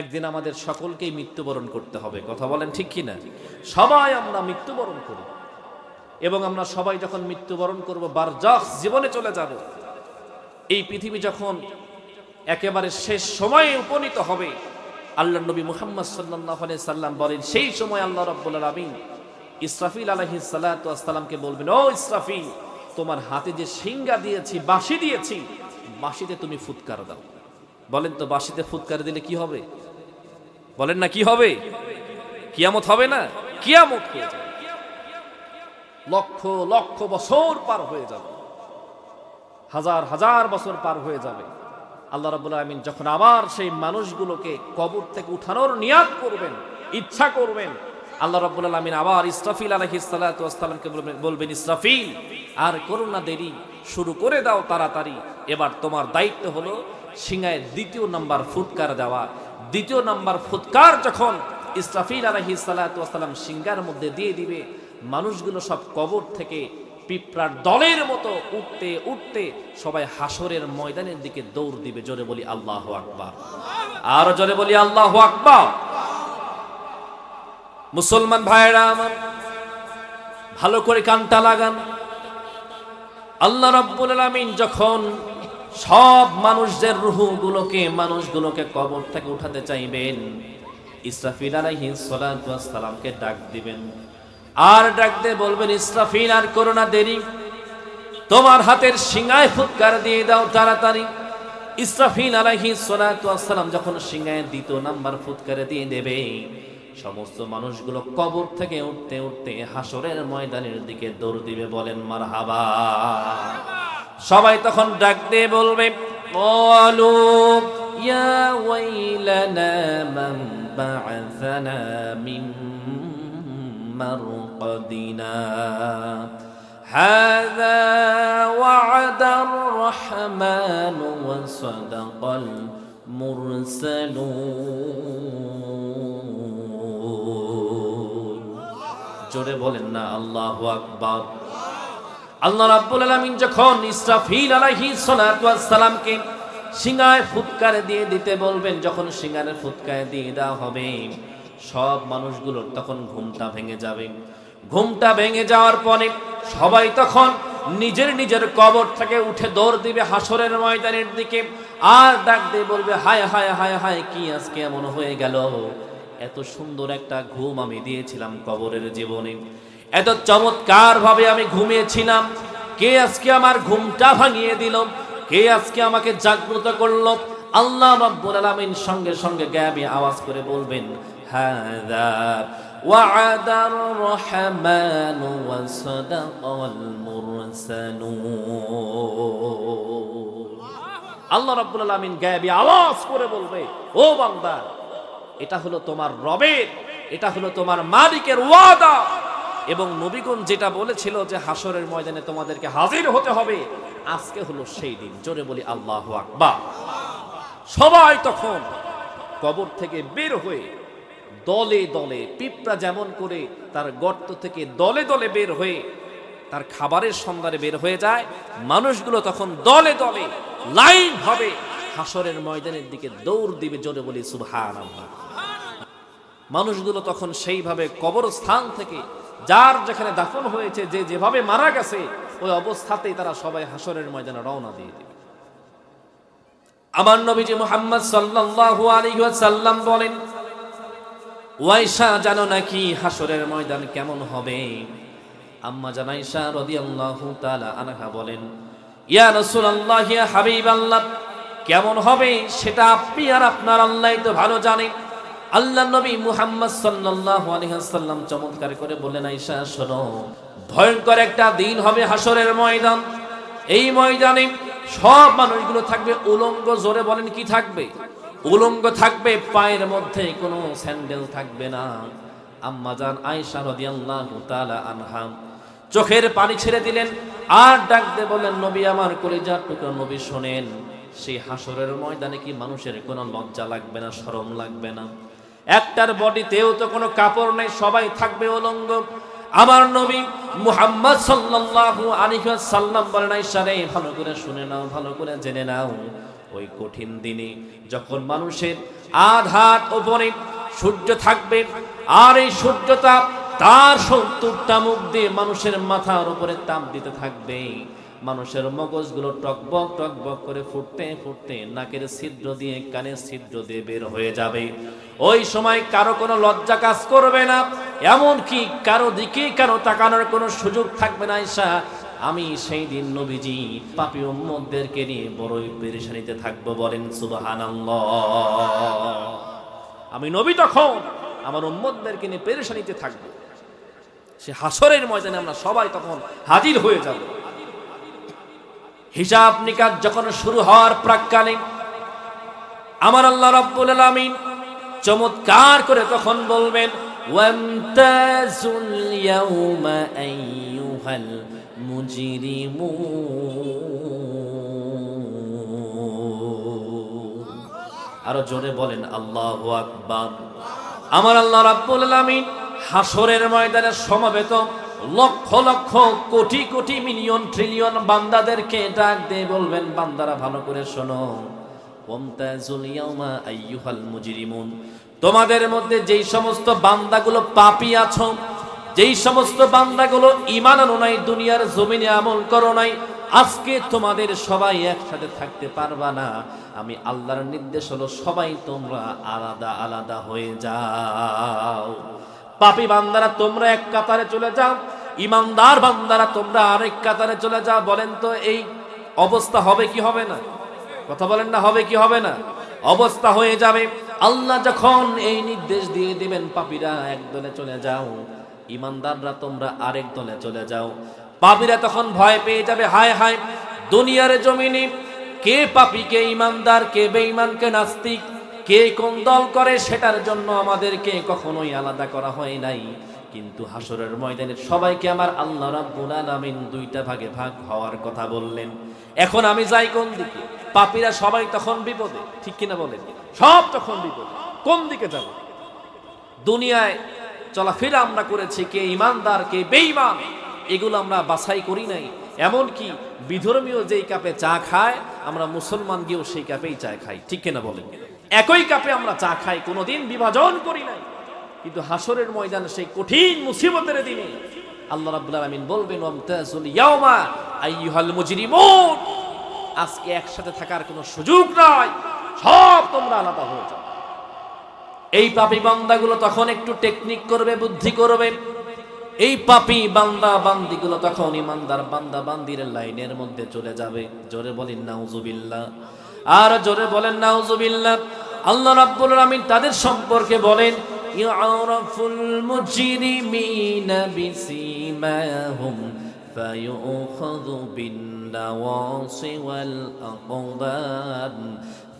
একদিন আমাদের সকলকেই মৃত্যুবরণ করতে হবে। কথা বলেন ঠিক কি না সবাই আমরা মৃত্যুবরণ করি। এবং আমরা সবাই যখন মৃত্যুবরণ করব বারজাখ জীবনে চলে যাব। এই পৃথিবী যখন একেবারে শেষ সময়ে উপনীত হবে আল্লাহ নবী মুহাম্মদ সাল্লাহ সাল্লাম বলেন, সেই সময় আল্লাহ রব্বুল আলমিন ইসরাফিল আলহি সাল্লাতামকে বলবেন, ও ইসরাফিল, তোমার হাতে যে সিঙ্গা দিয়েছি, বাঁশি দিয়েছি, বাঁশিতে তুমি ফুৎকার দাও। বলেন তো, বাঁশিতে ফুৎকার দিলে কি হবে? বলেন না, কি হবে? কিয়ামত হবে না? কিয়ামত হয়ে যাবে। লক্ষ লক্ষ বছর পার হয়ে যাবে। হাজার হাজার বছর পার হয়ে যাবে। আল্লাহ রাবুল আলমিন যখন আবার সেই মানুষগুলোকে কবর থেকে উঠানোর নিয়াদ করবেন, ইচ্ছা করবেন, আল্লাহ রাবুল আলমিন আবার ইসরাফিল আলহি সাল্লাতামকে বলবেন বলবেন, ইসরাফিল, আর করোনা দেরি, শুরু করে দাও তাড়াতাড়ি। এবার তোমার দায়িত্ব হলো সিংহায় দ্বিতীয় নাম্বার ফুটকার দেওয়া। দ্বিতীয় নাম্বার ফুৎকার যখন ইসরাফিল আলহি সাল্লাতাম সিঙ্গার মধ্যে দিয়ে দিবে, মানুষগুলো সব কবর থেকে পিঁপড়ার দলের মতো উঠতে উঠতে সবাই হাসরের ময়দানের দিকে দৌড় দিবে। জোরে বলি আল্লাহ আকবার। আর জোরে বলি আল্লাহ আকবার। মুসলমান ভাইরা আমার, ভালো করে কানটা লাগান। আল্লাহ রাব্বুল আলামিন যখন সব মানুষদের রুহগুলোকে মানুষগুলোকে কবর থেকে উঠাতে চাইবেন। ইসরাফিল ওয়াস সালামকে ডাক দিবেন। আর ডাক দিয়ে বলবেন, ইসরাফিল, আর করো না দেরি। তোমার হাতের সিঙ্গায় ফুৎকার দিয়ে দাও তাড়াতাড়ি। ইসরাফিল আলাইহি সালাম যখন সিঙ্গায় দ্বিতীয় নাম্বার ফুৎকারে দিয়ে দেবে, সমস্ত মানুষগুলো কবর থেকে উঠতে উঠতে হাসরের ময়দানের দিকে দৌড় দিবে, বলেন, মারহাবা। সবাই তখন ডাক দিয়ে বলবে বলু ইয়া ওয়াইলানা মান বা'আসানা মিন مرقدنا هذا وعد الرحمن وصدق المرسلون জোরে বলেন না আল্লাহু আকবার আল্লাহ রাব্বুল আলামিন যখন ইসরাফিল আলাইহিস সালাতু ওয়াস সালামকে সিঙ্গায় ফুৎকারে দিয়ে দিতে বলবেন, যখন সিঙ্গারে ফুৎকারে দিয়ে দেওয়া হবে, সব মানুষগুলোর তখন ঘুমটা ভেঙে যাবে। ঘুমটা ভেঙে যাওয়ার পরে সবাই তখন নিজের নিজের কবর থেকে উঠে দৌড় দিবে হাসরের ময়দানের দিকে, আর ডাক দিয়ে বলবে, হায় হায় হায় হায়, কি আজকে এমন হয়ে গেল? এত সুন্দর একটা ঘুম আমি দিয়েছিলাম কবরের জীবনে। এত চমৎকার ভাবে আমি ঘুমিয়েছিলাম কে আজকে আমার ঘুমটা ভাঙিয়ে দিল কে আজকে আমাকে জাগ্রত করলো আল্লাহ রাব্বুল আলামিন সঙ্গে সঙ্গে গ্যাবে আওয়াজ করে বলবেন هذا وعد الرحمن وصدق المرسلون আল্লাহ রাব্বুল আলামিন গায়েবী আওয়াজ করে বলবে ও বান্দা এটা হলো তোমার রবের এটা হলো তোমার মালিকের ওয়াদা এবং নবীগণ যেটা বলেছিল যে হাসরের ময়দানে তোমাদেরকে হাজির হতে হবে, আজকে হলো সেই দিন। জোরে বলি, আল্লাহু আকবার। সবাই তখন কবর থেকে বের হয়ে দলে দলে, পিঁপড়া যেমন করে তার গর্ত থেকে দলে দলে বের হয়ে তার খাবারের সন্ধানে বের হয়ে যায়। মানুষগুলো তখন দলে দলে লাইন হবে হাসরের ময়দানের দিকে দৌড় দিবে, জোরে বলি সুবহান মানুষগুলো তখন সেইভাবে কবরস্থান থেকে যার যেখানে দাফন হয়েছে, যে যেভাবে মারা গেছে, ওই অবস্থাতেই তারা সবাই হাসরের ময়দানে রওনা দিয়ে দিবে। আমার নবীজি মুহাম্মদ সাল্লাল্লাহু আলাইহি ওয়াসাল্লাম বলেন, ওয়াইশা, জানো নাকি হাসরের ময়দান কেমন হবে? আম্মা জানাইশা রাদিয়াল্লাহু তাআলা আনহা বলেন, ইয়া রাসূলুল্লাহ, ইয়া হাবিবাল্লাহ, কেমন হবে সেটা আপনি আর আপনার আল্লাহই তো ভালো জানেন। আল্লাহ নবী মুহাম্মদ সাল্লাল্লাহু আলাইহি ওয়াসাল্লাম চমৎকার করে বলেন আয়েশা, শোনো, ভয়ঙ্কর একটা দিন হবে হাসরের ময়দান। এই ময়দানে সব মানুষগুলো থাকবে উলঙ্গ, জোরে বলেন কি থাকবে? উলঙ্গ থাকবে, পায়ের মধ্যে কোনো স্যান্ডেল থাকবে না। আম্মাজান আয়েশা রাদিয়াল্লাহু তাআলা আনহা চোখের পানি ছেড়ে দিলেন আর ডাক দিয়ে বললেন, নবী আমার কলিজার টুকরো, নবী শোনেন, সেই হাসরের ময়দানে কি মানুষের কোনো লজ্জা লাগবে না, শরম লাগবে না? একটার বডিতেও তো কোনো কাপড় নেই, সবাই থাকবে অলঙ্গ আমার নবী মুহাম্মদ সাল্লাল্লাহু আলাইহি ওয়াসাল্লাম বলেন, আয়েশা রে, ভালো করে শুনে নাও, ভালো করে জেনে নাও। ওই কঠিন দিনে যখন মানুষের আধাত ওপরে সূর্য থাকবে, আর এই সূর্যটা তার সত্তরটা মুখ দিয়ে মানুষের মাথার উপরে তাপ দিতে থাকবে। মানুষের মগজগুলো টকবক টকবক করে ফুটতে ফুটতে নাকের ছিদ্র দিয়ে কানের ছিদ্র দিয়ে বের হয়ে যাবে। ওই সময় কারও কোনো লজ্জা কাজ করবে না এমন কি কারও দিকে কারও তাকানোর কোনো সুযোগ থাকবে না ঈশা। আমি সেই দিন নবীজি, পাপি উম্মতদেরকে নিয়ে বড়ই পেরেশানিতে থাকব বলেন, সুবহানাল্লাহ। আমি নবী তখন আমার উম্মতদেরকে নিয়ে পেরেশানিতে থাকব। সে হাসরের ময়দানে আমরা সবাই তখন হাজির হয়ে যাব। হিসাব নিকাশ যখন শুরু হওয়ার প্রাককালে আমার আল্লাহ রাব্বুল আলামিন চমৎকার করে তখন বলবেন আরও জোরে বলেন, আল্লাহু আকবার। আমার আল্লাহ রাব্বুল আলামিন হাসরের ময়দানে সমবেত লক্ষ লক্ষ কোটি কোটি মিলিয়ন ট্রিলিয়ন বান্দাদেরকে ডাক দিয়ে বলবেন, বান্দারা ভালো করে শোনো। তোমাদের মধ্যে যেই সমস্ত বান্দাগুলো পাপী আছো, যেই সমস্ত বান্দাগুলো ঈমান আনো নাই, দুনিয়ার জমিনে আমল করো নাই, আজকে তোমাদের সবাই একসাথে থাকতে পারবা না। আমি আল্লাহর নির্দেশ হলো সবাই তোমরা আলাদা আলাদা হয়ে যাও। পাপী বান্দারা, তোমরা এক কাতারে চলে যাও। ইমানদার বান্দারা, তোমরা আরেক কাতারে চলে যাও। বলেন তো, এই অবস্থা হবে কি হবে না? কথা বলেন না, হবে কি হবে না? অবস্থা হয়ে যাবে। আল্লাহ যখন এই নির্দেশ দিয়ে দিবেন, পাপীরা এক দলে চলে যাও। ইমানদাররা, তোমরা আরেক দলে চলে যাও। পাপীরা তখন ভয় পেয়ে যাবে, হায় হায়, দুনিয়ার জমিনে কে পাপী, কে ইমানদার, কে বেঈমান, কে নাস্তিক? কে কোন দল করে সেটার জন্য আমাদেরকে কখনোই আলাদা করা হয় নাই। কিন্তু হাসরের ময়দানে সবাইকে আমার আল্লাহ রাব্বুল আলামিন দুইটা ভাগে ভাগ হওয়ার কথা বললেন। এখন আমি যাই কোন দিকে? পাপীরা সবাই তখন বিপদে, ঠিক কিনা বলেন? সব তখন বিপদে। কোন দিকে যাব? দুনিয়ায় চলাফেরা আমরা করেছি, কে ইমানদার, কে বেঈমান, এগুলো আমরা বাছাই করি নাই। এমনকি বিধর্মীয় যেই কাপে চা খায়, আমরা মুসলমান গিয়েও সেই কাপেই চা খাই, ঠিক কিনা বলেন? একই কাপে আমরা চা খাই, কোনোদিন বিভাজন করি নাই। কিন্তু হাসরের ময়দান সেই কঠিন মুসিবতের দিনে আল্লাহ রাব্বুল আলামিন বলবেন, ওয়ামতাজুল ইয়াউমা আইয়ুহাল মুজরিমুন। আজকে একসাথে থাকার কোনো সুযোগ নাই, সব তোমরা আলাদা হয়ে যাও। এই পাপী বান্দাগুলো তখন একটু টেকনিক করবে, বুদ্ধি করবে। এই পাপী বান্দা বান্দিগুলো তখন ইমানদার বান্দা বান্দির লাইনের মধ্যে চলে যাবে। জোরে বলেন, নাউজুবিল্লাহ। আর জোরে বলেন নাউজুবিল্লাহ আল্লাহ রাব্বুল আলামিন তাদের সম্পর্কে বলেন ইউরাফুল মুজরিমিনা বিসিমাহুম فيؤخذ بالنواصي والأقدام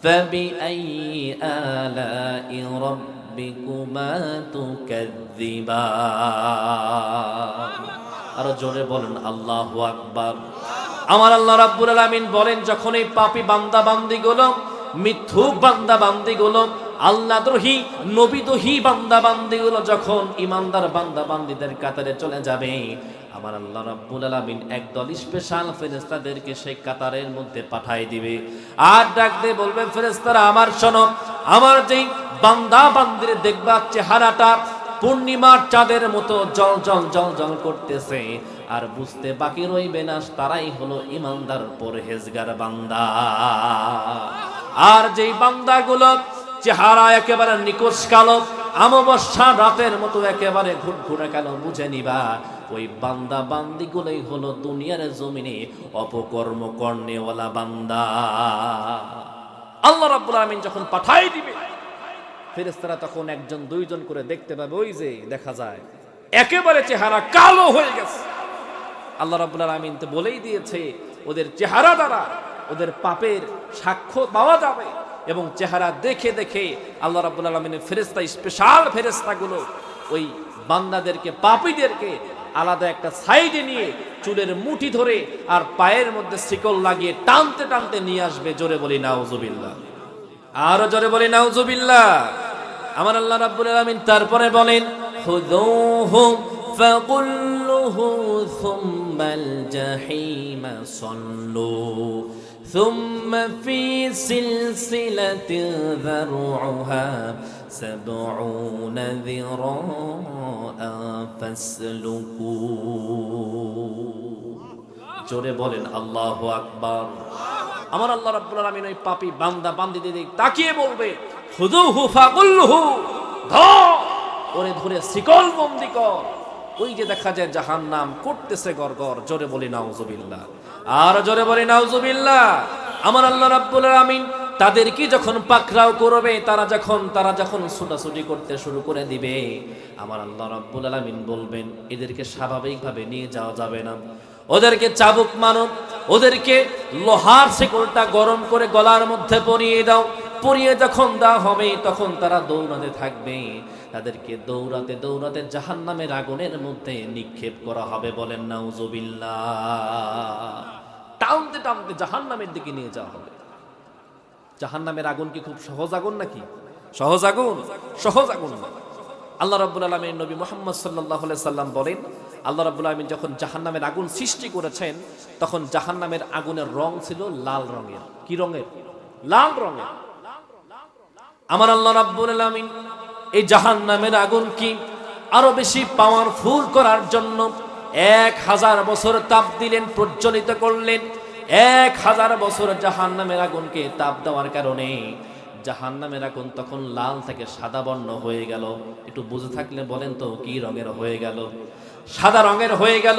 فبأي آلاء ربكما تكذبان আরো জোরে বলেন আল্লাহ আকবার আমার আল্লাহ রাব্বুল আলামিন বলেন, যখন এই পাপী বান্দা বান্দিগুলো মিথ্যুক বান্দা বান্দিগুলো আল্লাহ দ্রোহী নবী দোহী বান্দা বান্দিগুলো যখন ইমানদার বান্দা বান্দিদের কাতারে চলে যাবে, আমার আল্লাহ রাব্বুল আলামিন একদল স্পেশাল ফেরেশতাদেরকে সেই কাতারের মধ্যে পাঠিয়ে দিবে। আর ডাক দিয়ে বলবেন, ফেরেশতারা, আমার শোনো, আমার যেই বান্দা বান্দির দেখবা চেহারাটা পূর্ণিমার চাঁদের মতো জল জল জল জল করতেছে আর বুঝতে বাকি রইবে না, তারাই হলো ইমানদার পরহেজগার বান্দা। আর যেই বান্দাগুলো চেহারা একেবারে নিকোষ কালো, আমাবস্যা রাতের মতো একেবারে ঘুরঘুরে কালো, বুঝে নিবা, ওই বান্দা বান্দিগুলোই হলো দুনিয়ার জমিনে অপকর্ম কর্ণেওয়ালা বান্দা। আল্লাহ রাব্বুল আলামিন যখন পাঠাই দিবে ফেরেস্তারা তখন একজন, দুইজন করে দেখতে পাবে, ওই যে দেখা যায়, একেবারে চেহারা কালো হয়ে গেছে। আল্লাহ রাব্বুল আলামিন তো বলেই দিয়েছে, ওদের চেহারা দ্বারা ওদের পাপের সাক্ষ্য পাওয়া যাবে এবং চেহারা দেখে দেখে আল্লাহ রাব্বুল আলামিনের ফেরেশতা, স্পেশাল ফেরেশতাগুলো ওই বান্দাদেরকে, পাপীদেরকে আলাদা একটা সাইডে নিয়ে চুলের মুঠি ধরে আর পায়ের মধ্যে শিকল লাগিয়ে টানতে টানতে নিয়ে আসবে, জোরে বলি নাউজুবিল্লাহ। আরও জোরে বলি নাউজুবিল্লাহ। আমার আল্লাহ রাব্বুল আলামিন তারপরে বলেন খুযুহু ফাকুল্লুহু সুম্মাল জাহিমা সাল্লু ثم في سلسلة ذرعها سبعون ذراعا فاسلكوه জোরে বলেন আল্লাহ আকবার আমার আল্লাহ রাব্বুল আলামিন ওই পাপী বান্দা বান্দিদের দিকে তাকিয়ে বলবে খুদুহু ফাগুল্লুহু ধর ওরে ধরে শিকল বন্দি কর ওই যে দেখা যায় জাহান নাম করতেছে গরগর জোরে বলি নাউজুবিল্লাহ। আর জোরে বলি নাউজুবিল্লাহ, আমার আল্লাহ রাব্বুল আলামিন তাদেরকে যখন পাকড়াও করবে, তারা যখন তারা যখন ছুটাছুটি করতে শুরু করে দিবে, আমার আল্লাহ রাব্বুল আলামিন বলবেন, এদেরকে স্বাভাবিকভাবে নিয়ে যাওয়া যাবে না। ওদেরকে চাবুক মানো, ওদেরকে লোহার শেকলটা গরম করে গলার মধ্যে পরিয়ে দাও, পরিয়ে যখন দেওয়া হবে, তখন তারা দৌড়াতে থাকবে। তাদেরকে দৌড়াতে দৌড়াতে জাহান নামের আগুনের মধ্যে নিক্ষেপ করা হবে বলেন, নাউজুবিল্লাহ। টানতে টানতে জাহান নামের দিকে নিয়ে যাওয়া হবে। জাহান নামের আগুন কি খুব সহজ আগুন নাকি? সহজ আগুন? সহজ আগুন আল্লাহ রাব্বুল আলমীর নবী মোহাম্মদ সাল্লাহ সাল্লাম বলেন, আল্লাহ রাব্বুল আলমিন যখন জাহান্নামের আগুন সৃষ্টি করেছেন, তখন জাহান্নামের আগুনের রং ছিল লাল রঙের। কি রঙের? লাল রঙের। আমার আল্লাহ রাব্বুল আলমিন এই জাহান্নামের আগুন কি? আরও বেশি পাওয়ারফুল করার জন্য এক হাজার বছর তাপ দিলেন, প্রজ্বলিত করলেন। এক হাজার বছর জাহান্নামের আগুনকে তাপ দেওয়ার কারণে জাহান্নামের আগুন তখন লাল থেকে সাদা বর্ণ হয়ে গেল। একটু বুঝে থাকলে বলেন তো, কি রঙের হয়ে গেল? সাদা রঙের হয়ে গেল।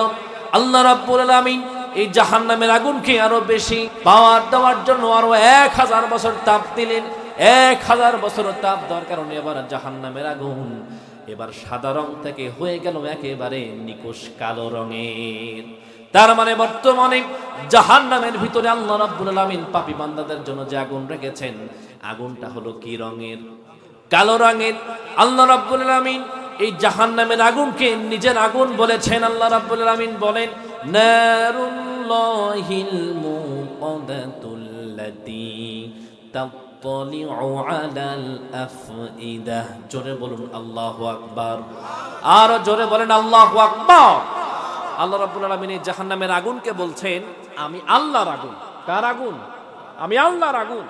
আল্লাহ রাব্বুল আলামিন এই জাহান্নামের আগুনকে আরও বেশি পাওয়ার দেওয়ার জন্য আরও এক হাজার বছর তাপ দিলেন। এক হাজার বছর তাপ দেওয়ার কারণে এবার জাহান্নামের আগুন। এবার সাদা রং থেকে হয়ে গেল একেবারে নিকোষ কালো রঙের। তার মানে বর্তমানে জাহান নামের ভিতরে আল্লাহ রাব্বুল আলামিন পাপী বান্দাদের জন্য যে আগুন রেখেছেন, আগুনটা হলো কি রঙের? কালো রঙের। আল্লাহ রাব্বুল আলামিন এই জাহান নামের আগুনকে নিজের আগুন বলেছেন। আল্লাহ রাব্বুল আলামিন বলেন, নারুল্লাহিল মুকাদাতুল্লাতী জোরে বলুন আল্লাহু আকবার। আর জোরে বলেন আল্লাহু আকবার। আল্লাহ রাব্বুল আলামিন এই জাহান্নামের আগুনকে বলছেন, আমি আল্লাহর আগুন। কার আগুন? আমি আল্লাহর আগুন।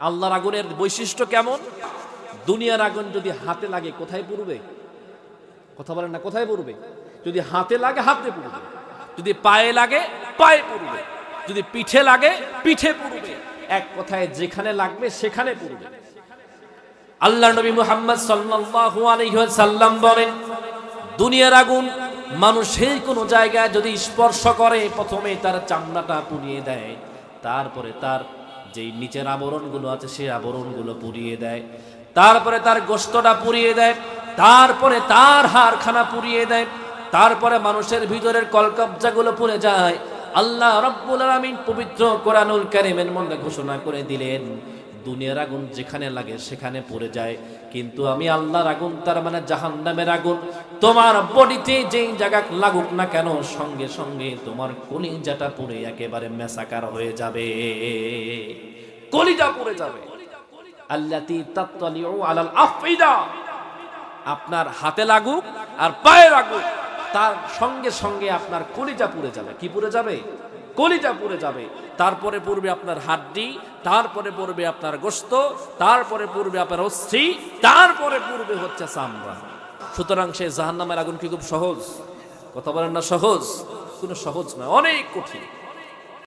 আল্লাহর আগুনের বৈশিষ্ট্য কেমন? দুনিয়ার আগুন যদি হাতে লাগে কোথায় পুড়বে? কথা বলেন না, কোথায় পুড়বে? যদি হাতে লাগে, হাতে পুড়বে। যদি পায়ে লাগে, পায়ে পুড়বে। যদি পিঠে লাগে, পিঠে পুড়বে। এক কথায় যেখানে লাগবে সেখানে পুড়বে। আল্লাহ নবী মুহাম্মদ সাল্লাল্লাহু আলাইহি ওয়াসাল্লাম বলেন, দুনিয়ার আগুন মানুষের কোনো জায়গায় যদি স্পর্শ করে, প্রথমে তার চামড়াটা পুড়িয়ে দেয়, তারপরে তার যেই নিচের আবরণগুলো আছে সেই আবরণগুলো পুড়িয়ে দেয়, তারপরে তার গোস্তটা পুড়িয়ে দেয়, তারপরে তার হাড়খানা পুড়িয়ে দেয়, তারপরে মানুষের ভিতরের কলকবজাগুলো পুড়ে যায় আল্লাহ রব্বুল আলামিন পবিত্র কোরআনুল কারিমের মধ্যে ঘোষণা করে দিলেন, দুনিয়ার আগুন যেখানে লাগে সেখানে পড়ে যায়। কিন্তু আমি আল্লাহর আগুন, তার মানে জাহান্নামের আগুন, তোমার বডিতে যেই জায়গা লাগুক না কেন, সঙ্গে সঙ্গে তোমার কলিজাটা পুড়ে একেবারে মেসাকার হয়ে যাবে। কলিজা পুড়ে যাবে। আল্লাতি আলাল আপনার হাতে লাগুক আর পায়ে লাগুক। তার সঙ্গে সঙ্গে আপনার কলিজা পুড়ে যাবে। কি পুড়ে যাবে? কলিজা পুড়ে যাবে। তারপরে পূর্বে আপনার হাড্ডি, তারপরে পূর্বে আপনার গোস্ত, তারপরে পূর্বে আপনার অস্থি, তারপরে পূর্বে হচ্ছে চামড়া। সুতরাং সে জাহান্নামের আগুন কি খুব সহজ? কথা বলেন না সহজ? কোনো সহজ নয়, অনেক কঠিন।